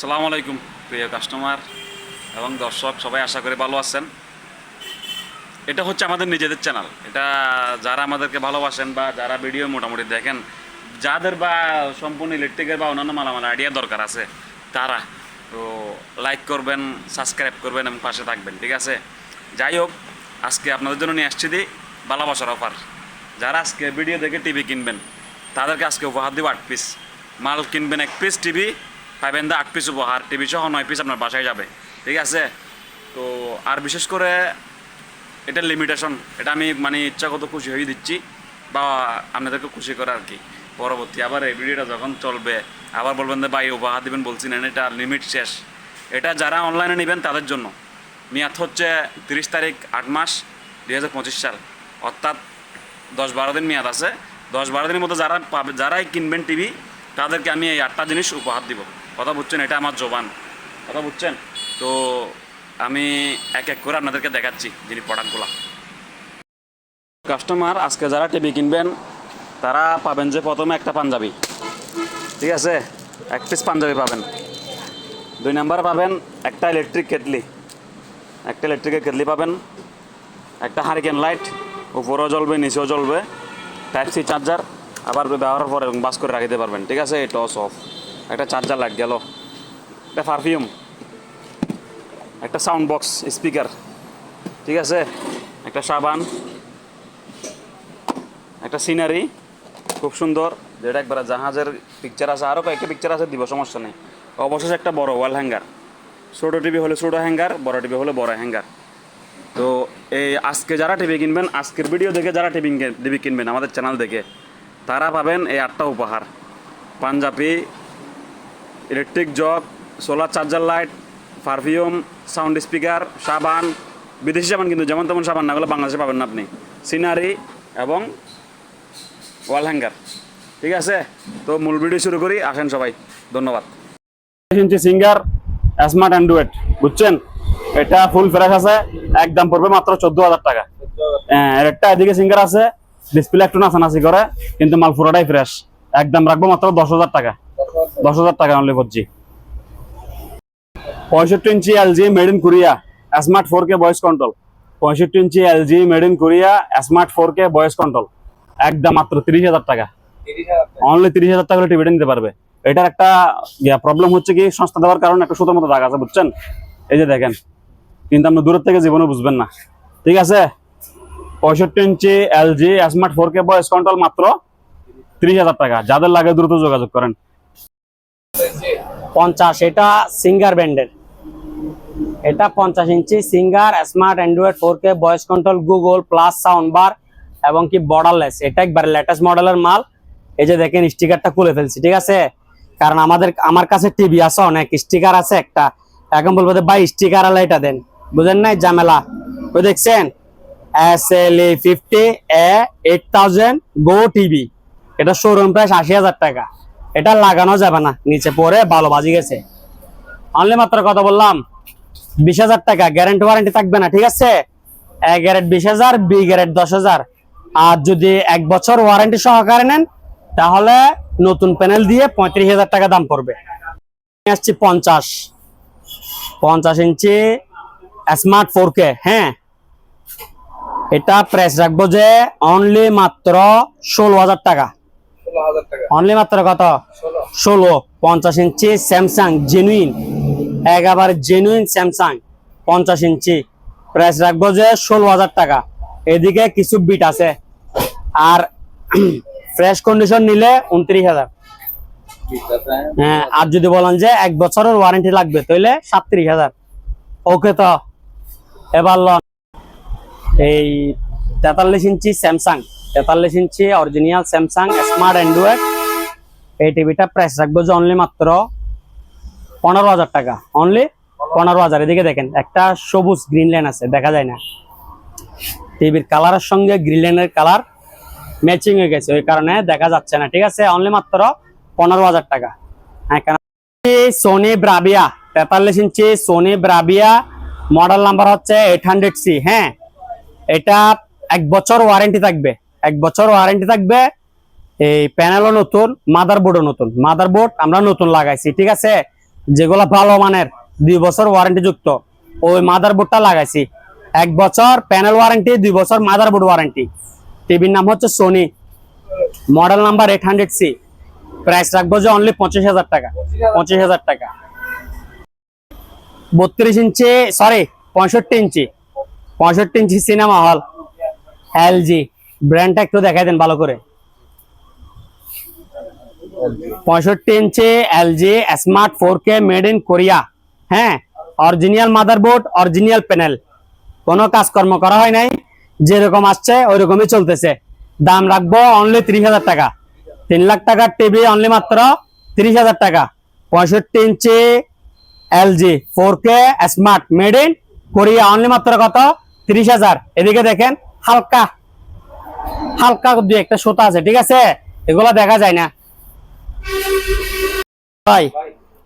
সালামু আলাইকুম, প্রিয় কাস্টমার এবং দর্শক, সবাই আশা করি ভালো আছেন। এটা হচ্ছে আমাদের নিজেদের চ্যানেল এটা যারা আমাদেরকে ভালোবাসেন বা যারা ভিডিও মোটামুটি দেখেন, যাদের বা সম্পূর্ণ ইলেকট্রিকের বা অন্যান্য মালামাল আইডিয়া দরকার আছে, তারা তো লাইক করবেন সাবস্ক্রাইব করবেন এবং পাশে থাকবেন, ঠিক আছে? যাই হোক, আজকে আপনাদের জন্য নিয়ে আসছি দি ভালোবাসার অফার যারা আজকে ভিডিও দেখে টিভি কিনবেন, তাদেরকে আজকে উপহার দিব আট পিস মাল কিনবেন এক পিস টিভি পাইবেন দা আট পিস উপহার, টিভি সহ নয় পিস আপনার বাসায় যাবে। ঠিক আছে? তো আর বিশেষ করে এটা লিমিটেশন এটা আমি মানে ইচ্ছাগত খুশি হয়ে দিচ্ছি বা আপনাদেরকে খুশি করে আর কি। পরবর্তী আবার এই ভিডিওটা যখন চলবে, আবার বলবেন যে ভাই, উপহার দিবেন বলছি, না এটা লিমিট শেষ। এটা যারা অনলাইনে নেবেন তাদের জন্য। মেয়াদ হচ্ছে তিরিশ তারিখ আট মাস দুই হাজার পঁচিশ সাল। অর্থাৎ দশ বারো দিন মেয়াদ আছে। দশ বারো দিনের মধ্যে যারা পাবে, যারাই কিনবেন টিভি, তাদেরকে আমি এই আটটা জিনিস উপহার দিব। কথা বুঝছেন, এটা আমার জবান। কথা বুঝছেন? তো আমি এক এক করে আপনাদেরকে দেখাচ্ছি যিনি প্রোডাক্টগুলো কাস্টমার, আজকে যারা টিভি কিনবেন, তারা পাবেন যে প্রথমে একটা পাঞ্জাবি। ঠিক আছে? এক পিস পাঞ্জাবি পাবেন। দুই নাম্বার পাবেন একটা ইলেকট্রিক কেটলি। একটা ইলেকট্রিকের কেটলি পাবেন। একটা হারিকেন লাইট উপরেও জ্বলবে, নিচেও জ্বলবে টাইপ সি চার্জার আবার ব্যবহারের পরে বাস করে রাখিতে পারবেন। ঠিক আছে? এই টস অফ একটা চার্জার লাইট গেল। একটা পারফিউম একটা সাউন্ড বক্স স্পিকার ঠিক আছে? একটা সাবান, একটা সিনারি খুব সুন্দর। যেটা একবার জাহাজের পিকচার আছে আরও কয়েকটা পিকচার আছে, দিব, সমস্যা নেই। অবশেষে একটা বড় ওয়াল হ্যাঙ্গার ছোটো টিভি হলে ছোটো হ্যাঙ্গার বড় টিভি হলে বড় হ্যাঙ্গার তো এই আজকে যারা টিভি কিনবেন, আজকের ভিডিও দেখে যারা টিভি টিভি কিনবেন আমাদের চ্যানেল দেখে, তারা পাবেন এই আটটা উপহার। Punjabi electric jug solar charger light perfume sound speaker সাবান বিদেশি সাবান কিন্তু যেমন তেমন সাবান না ওগুলো বাংলাদেশে পাবেন না আপনি। সিনারি এবং ওয়াল হ্যাঙ্গার ঠিক আছে? তো মূল ভিডিও শুরু করি আসেন সবাই। ধন্যবাদ। সিঙ্গার স্মার্ট অ্যান্ড্রয়েড বুঝছেন? এটা ফুল ফ্রেশ আছে একদম পড়বে মাত্র চোদ্দ হাজার টাকা। হ্যাঁ, একটা এদিকে সিঙ্গার আছে ডিসপ্লে একটু নাচানাচি করে কিন্তু মাল পুরোটাই ফ্রেশ একদম রাখব মাত্র দশ হাজার টাকা। দশ হাজার টাকা অনলি ফোর জি পঁয়ষট্টি inch LG made in Korea smart four K voice control পঁয়ষট্টি inch LG made in Korea smart four K voice control একদম মাত্র তিরিশ হাজার টাকা। অনলি তিরিশ হাজার টাকা টিভিটা নিতে পারবে। এটার একটা প্রবলেম হচ্ছে কি সংস্থা দেওয়ার কারণে একটা সুতোর মতো দাগ আছে, বুঝছেন? এই যে দেখেন, কিন্তু আপনি দূরের থেকে জীবনে বুঝবেন না। ঠিক আছে? পঁয়ষট্টি inch LG smart four K voice control মাত্র তিরিশ হাজার টাকা। যাদের লাগে দ্রুত যোগাযোগ করেন। পঞ্চাশ, এটা সিঙ্গার ব্র্যান্ডের এটা পঞ্চাশ inch Singer smart Android four K voice control Google plus sound bar এবং কি বর্ডারলেস এটা একবার লেটেস্ট মডেলের মাল। এই যে দেখেন স্টিকারটা খুলে ফেলছি, ঠিক আছে? কারণ আমাদের, আমার কাছে টিভি আছে, অনেক স্টিকার আছে একটা। এখন বলব ভাই স্টিকার আলা এটা দেন। বুঝেন নাই, ঝামেলা। ওই দেখছেন? S L A fifty A eight thousand go TV এটা শোরুম প্রাইস আশি হাজার টাকা। এটা লাগানো যাবে না, নিচে পরে ভালো বাজি গেছে। অনলি মাত্র কথা বললাম, বিশ হাজার টাকা গ্যারেন্টি ওয়ারেন্টি থাকবে না, ঠিক আছে? এ গ্যারেট বিশ হাজার বি গ্যারেট দশ হাজার। আর যদি এক বছর ওয়ারেন্টি সহকারে নেন, তাহলে নতুন প্যানেল দিয়ে পঁয়ত্রিশ হাজার টাকা দাম পড়বে। আসছি পঞ্চাশ। পঞ্চাশ ইঞ্চি স্মার্ট ফোর কে হ্যাঁ? এটা প্রাইস রাখব যে অনলি মাত্র ষোলো হাজার টাকা। অনলি মাত্র কত? ষোলো। পঞ্চাশ ইঞ্চি স্যামসাং জেনুইন একেবারে জেনুইন স্যামসাং পঞ্চাশ ইঞ্চি। প্রাইস রাখব যে ষোলো হাজার টাকা। এদিকে কিছু বিট আছে। আর ফ্রেশ কন্ডিশন নিলে উনত্রিশ হাজার। হ্যাঁ আর যদি বলেন যে এক বছরের ওয়ারেন্টি লাগবে তাহলে সাতত্রিশ হাজার। ওকে তো? এবার লন এই তেতাল্লিশ ইঞ্চি স্যামসাং, তেতাল্লিশ inch original Samsung smart Android এই টিভিটা প্রাইস রাখব যে অনলি মাত্র পনেরো হাজার টাকা। অনলি পনেরো হাজার। এদিকে দেখেন, একটা সবুজ গ্রিন লাইন আছে, দেখা যায় না। টিভির কালারের সঙ্গে গ্রিন লাইনের কালার ম্যাচিং হয়ে গেছে, ওই কারণে দেখা যাচ্ছে না। ঠিক আছে অনলি মাত্র পনেরো হাজার টাকা। হ্যাঁ সোনি ব্রাবিয়া তেতাল্লিশ inch Sony Bravia model number হচ্ছে এইট হান্ড্রেড সি হ্যাঁ। এটা এক বছর ওয়ারেন্টি থাকবে। এক বছর ওয়ারেন্টি থাকবে, এই প্যানেলও নতুন মাদারবোর্ডও নতুন। মাদারবোর্ড আমরা নতুন লাগাইছি, ঠিক আছে? যেগুলো ভালো মানের, দুই বছর ওয়ারেন্টি যুক্ত, ওই মাদারবোর্ডটা লাগাইছি। এক বছর প্যানেল ওয়ারেন্টি দুই বছর মাদারবোর্ড ওয়ারেন্টি টিভির নাম হচ্ছে Sony model number eight hundred C price রাখব যে অনলি পঁচিশ হাজার টাকা। পঁচিশ হাজার টাকা। বত্রিশ ইঞ্চি সরি পঁয়ষট্টি ইঞ্চি। পঁয়ষট্টি ইঞ্চি সিনেমা হল এলজি ব্র্যান্ডটা একটু দেখাই দেন ভালো করে। পঁয়ষট্টি inch LG smart four K made in Korea হ্যাঁ অরিজিনাল মাদারবোর্ড অরিজিনাল প্যানেল কোনো কাজকর্ম করা হয় নাই, যেরকম আসছে ওই রকমই চলতেছে। দাম রাখব অনলি ত্রিশ হাজার টাকা। তিন লাখ টাকার টিভি অনলি মাত্র ত্রিশ হাজার টাকা। পঁয়ষট্টি inch LG four K smart made in Korea only মাত্র কত? ত্রিশ হাজার। এদিকে দেখেন হালকা হালকা দুই একটা সুতা আছে, ঠিক আছে? এগুলা দেখা যায় না। ভাই,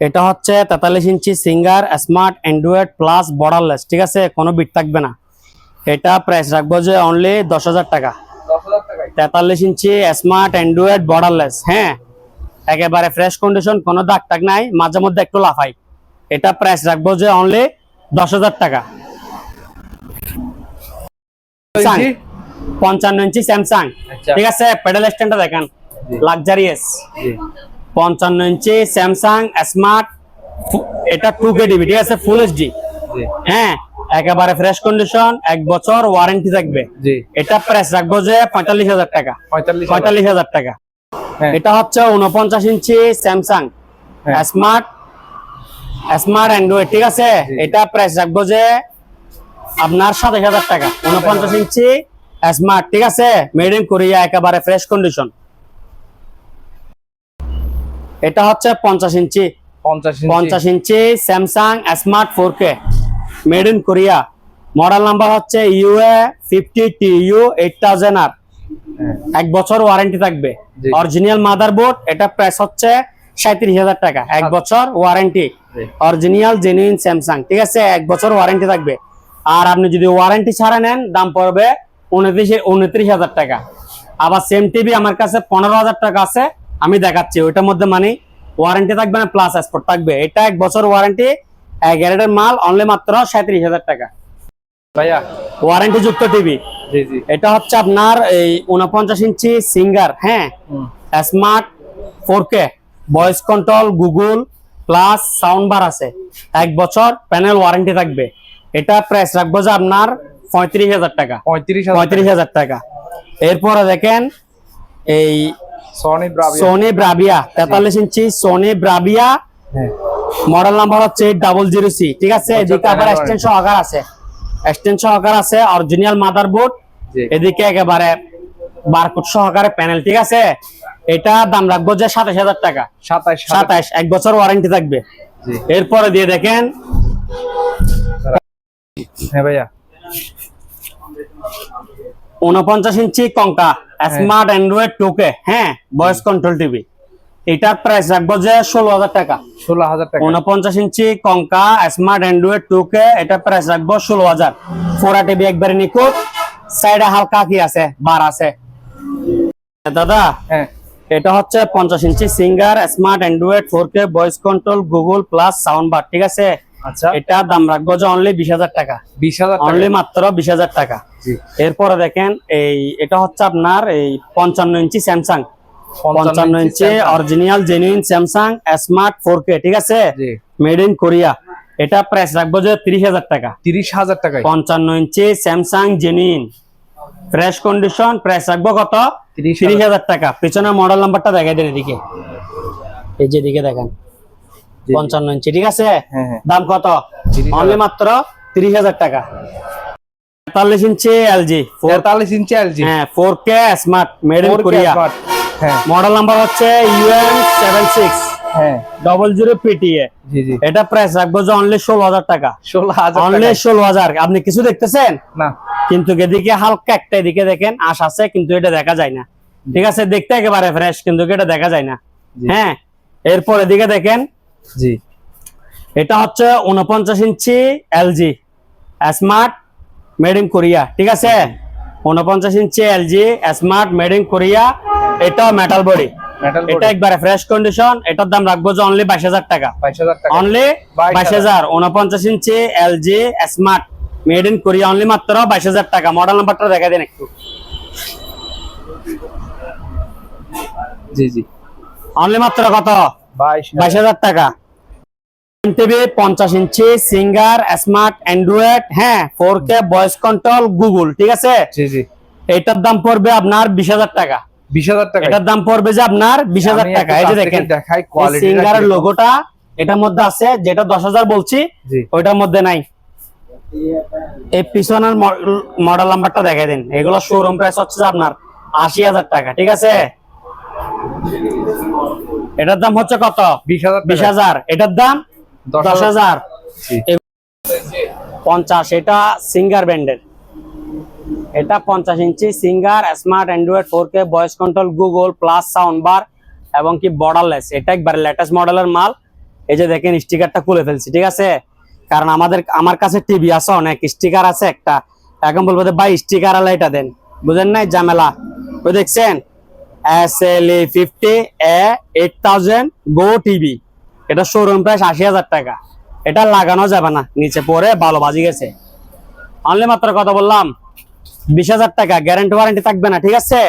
এটা হচ্ছে তেতাল্লিশ inch Singer smart Android plus borderless, ঠিক আছে? কোনো বিট থাকবে না। এটা প্রাইস রাখব যে অনলি দশ হাজার টাকা। তেতাল্লিশ ইঞ্চি স্মার্ট অ্যান্ড্রয়েড বর্ডারলেস হ্যাঁ? একেবারে ফ্রেশ কন্ডিশন কোনো দাগ টাগ নাই, মাঝে মধ্যে একটু লাফাই। এটা প্রাইস রাখব যে অনলি দশ হাজার টাকা? পঞ্চান্ন ইঞ্চি স্যামসাং আচ্ছা। ঠিক আছে প্যাডেল স্ট্যান্ডটা দেখেন। লাক্সারিয়াস পঞ্চান্ন ইঞ্চি স্যামসাং স্মার্ট এটা টু কে টিভি ঠিক আছে ফুল এইচডি হ্যাঁ একেবারে ফ্রেশ কন্ডিশন এক বছর ওয়ারেন্টি থাকবে। এটা প্রাইস রাখব যে পঁয়তাল্লিশ হাজার টাকা। পঁয়তাল্লিশ হাজার। টাকা। হ্যাঁ। এটা হচ্ছে উনপঞ্চাশ inch Samsung. Smart smart Android ঠিক আছে? এটা প্রাইস রাখব যে আপনার সাতাশ হাজার টাকা উনপঞ্চাশ ইঞ্চি স্মার্ট ঠিক আছে মেড ইন কোরিয়া একেবারে ফ্রেশ কন্ডিশন এটা হচ্ছে পঞ্চাশ ইঞ্চি পঞ্চাশ inch. Samsung smart four K made in Korea model number হচ্ছে UA fifty T U eight thousand R. এক বছর ওয়ারেন্টি থাকবে। অরিজিনাল মাদারবোর্ড এটা প্রাইস হচ্ছে সাঁত্রিশ হাজার টাকা এক। বছর ওয়ারেন্টি। অরিজিনাল জেনুইন স্যামসাং ঠিক আছে এক বছর ওয়ারেন্টি থাকবে আর আপনি যদি ওয়ারেন্টি ছাড়া নেন দাম পড়বে উনত্রিশ উনত্রিশ হাজার টাকা। আবার সেম টিভি আমার কাছে পনেরো হাজার টাকা আছে আমি দেখাচ্ছি। ওইটার মধ্যে মানে ওয়ারেন্টি থাকবে না প্লাস এক্সপোর্ট থাকবে। এটা এক বছর ওয়ারেন্টি গ্যারেটের মাল অনলি মাত্র সাঁত্রিশ হাজার টাকা। ভাইয়া। ওয়ারেন্টি যুক্ত টিভি এটা হচ্ছে আপনার এই উনপঞ্চাশ ইঞ্চি সিঙ্গার হ্যাঁ? Smart four K voice control Google plus sound bar আছে। এক বছর প্যানেল ওয়ারেন্টি থাকবে। এটা প্রাইস রাখব যে আপনার পঁয়ত্রিশ হাজার টাকা। পঁয়ত্রিশ হাজার টাকা। এরপরে দেখেন এই সোনি ব্রাভিয়া তেতাল্লিশ ইঞ্চি সোনি ব্রাভিয়া হ্যাঁ। মডেল নাম্বার হচ্ছে ডাবল জিরো সি ঠিক আছে? এদিকে আবার সহকার আছে। এক্সটেন্ড সহকার আছে অরিজিনাল মাদারবোর্ড জি। এদিকে একেবারে বারকোড সহকারে প্যানেল ঠিক আছে? এটা দাম রাখব যে সাতাশ হাজার টাকা। সাতাশ সাতাশ এক বছর ওয়ারেন্টি থাকবে। এরপরে দিয়ে দেখেন হ্যাঁ ভাইয়া। উনপঞ্চাশ ইঞ্চি কঙ্কা স্মার্ট অ্যান্ড্রয়েড টোকে হ্যাঁ ভয়েস কন্ট্রোল টিভি এটার প্রাইস রাখব যে ষোলো হাজার টাকা। ষোলো হাজার টাকা। উনপঞ্চাশ ইঞ্চি কঙ্কা স্মার্ট অ্যান্ড্রয়েড টোকে এটা প্রাইস রাখব ষোলো হাজার। ফোরা টিভি একবারে নিখুঁত সাইডে হালকা কি আছে? বার আছে। দাদা হ্যাঁ। এটা হচ্ছে পঞ্চাশ inch Singer smart Android four K voice control Google plus sound bar ঠিক আছে? আচ্ছা। এটা দাম রাখব যে অনলি বিশ হাজার টাকা। বিশ হাজার অনলি মাত্র বিশ হাজার টাকা। এরপরে দেখেন এই এটা হচ্ছে আপনার এই পঞ্চান্ন ইঞ্চি স্যামসাং। পঞ্চান্ন inch. Original genuine Samsung. Smart four K ঠিক আছে? মেড ইন কোরিয়া এটা প্রাইস রাখব যে তিরিশ হাজার টাকা। তিরিশ হাজার টাকা পঞ্চান্ন inch Samsung genuine fresh condition price রাখব কত? তিরিশ হাজার। টাকা। পিছনের মডেল নাম্বারটা দেখাই দেন এদিকে। এই যে এদিকে দেখেন। পঞ্চান্ন ইঞ্চি ঠিক আছে? হ্যাঁ হ্যাঁ। দাম কত? অনলি মাত্র তিরিশ হাজার টাকা। তেতাল্লিশ ইঞ্চি এলজি তেতাল্লিশ ইঞ্চি এলজি হ্যাঁ four K smart made in Korea model number হচ্ছে UN seven six double zero PTA G G. এটা প্রাইস রাখব যে অনলি ষোলো হাজার টাকা। ষোলো হাজার অনলি। ষোলো হাজার। আপনি কিছু দেখতেছেন? না। কিন্তু এদিকে হালকা একটা এদিকে দেখেন আশ আছে কিন্তু এটা দেখা যায় না। ঠিক আছে দেখতে একেবারে ফ্রেশ কিন্তু এটা দেখা যায় না। হ্যাঁ এরপর এদিকে দেখেন জি। এটা হচ্ছে উনপঞ্চাশ inch LG smart made in Korea ঠিক আছে? উনপঞ্চাশ inch LG smart made in Korea এটাও মেটাল বডি এটা একবারে ফ্রেশ কন্ডিশন এটার দাম রাখব যে অনলি বাইশ হাজার টাকা। বাইশ হাজার টাকা। অনলি বাইশ হাজার। উনপঞ্চাশ inch LG smart made in Korea only মাত্র বাইশ হাজার টাকা। মডেল নাম্বারটা দেখা দিন একটু। জি জি। অনলি মাত্র কত? বাইশ হাজার। টাকা। টিভি পঞ্চাশ ইঞ্চি সিঙ্গার স্মার্ট অ্যান্ড্রয়েড হ্যাঁ four K voice control Google ঠিক আছে? এটার দাম পড়বে আপনার বিশ হাজার টাকা। বিশ হাজার টাকা। এটার দাম পড়বে যে আপনার বিশ হাজার টাকা। এই যে দেখেন দেখাই সিঙ্গারের লোগোটা এটার মধ্যে আছে যেটা দশ হাজার বলছি ওইটার মধ্যে নাই। এই পিছনের মডেল নাম্বারটা দেখে দিন। এগুলো শোরুম প্রাইস হচ্ছে আপনার আশি হাজার টাকা ঠিক আছে? এটার দাম হচ্ছে কত? বিশ হাজার এটার দাম দশ হাজার। পঞ্চাশ এটা সিঙ্গার ব্র্যান্ডের এটা পঞ্চাশ inch Singer smart Android four K voice control Google plus sound bar এবং কি বর্ডারলেস এটা একবার লেটেস্ট মডেলের মাল। এই যে দেখেন স্টিকারটা খুলে ফেলছি ঠিক আছে? কারণ আমাদের আমার কাছে টিভি আছে অনেক স্টিকার আছে একটা। এখন বলব ভাই স্টিকার আলা এটা দেন। বুঝেন নাই? ঝামেলা। ওই দেখছেন? এস এল ই ফিফটি এ এটা শোরুম প্রাইস আশি হাজার টাকা। এটা লাগানো যাবে না। নিচে ভালো গেছে। অনলি মাত্র কথা বললাম, বিশ হাজার টাকা। ওয়ারেন্টি থাকবে না, ঠিক আছে?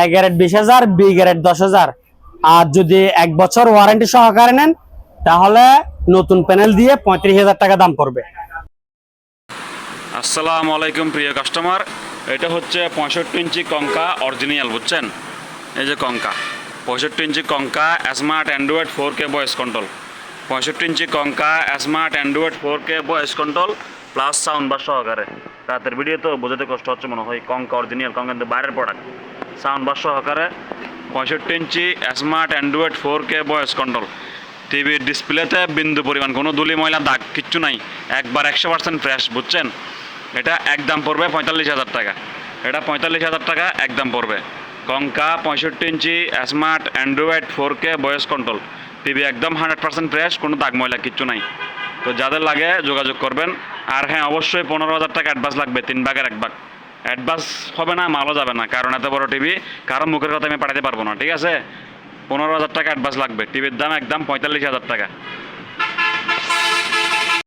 এ গ্যারেট বিশ হাজার বি গ্যারেট দশ হাজার। আর যদি এক বছর ওয়ারেন্টি সহকারে নেন, তাহলে নতুন প্যানেল দিয়ে পঁয়ত্রিশ হাজার টাকা দাম পড়বে। আসসালামু আলাইকুম প্রিয় কাস্টমার এটা হচ্ছে পঁয়ষট্টি ইঞ্চি কঙ্কা অরিজিনাল বুঝছেন? এই যে কঙ্কা, পঁয়ষট্টি inch Konka smart Android four K voice control পঁয়ষট্টি inch Konka smart Android four K voice control plus sound bar সহকারে। রাতের ভিডিও তো বোঝাতে কষ্ট হচ্ছে মনে হয়, কঙ্কা অরিজিনাল কঙ্কা কিন্তু বাইরের প্রোডাক্ট সাউন্ড বা সহকারে পঁয়ষট্টি inch smart Android four K voice control টিভির ডিসপ্লেতে বিন্দু পরিমাণ, কোনো দুলি ময়লা, দাগ কিচ্ছু নাই। একবার একশো পার্সেন্ট ফ্রেশ বুঝছেন? এটা একদম পড়বে পঁয়তাল্লিশ হাজার টাকা। এটা পঁয়তাল্লিশ হাজার টাকা একদম পড়বে। কঙ্কা পঁয়ষট্টি inch smart Android four K voice control TV একদম হান্ড্রেড পার্সেন্ট ফ্রেশ কোনো দাগ ময়লা কিচ্ছু নাই। তো যাদের লাগে যোগাযোগ করবেন। আর হ্যাঁ অবশ্যই পনেরো হাজার টাকা অ্যাডভান্স লাগবে, তিন ভাগের এক ভাগ। অ্যাডভান্স হবে না, মালও যাবে না, কারণ এত বড় টিভি কারণ মুখের কথা আমি পাঠাতে পারব না, ঠিক আছে? পনেরো হাজার টাকা অ্যাডভান্স লাগবে টিভির দাম একদম পঁয়তাল্লিশ হাজার টাকা।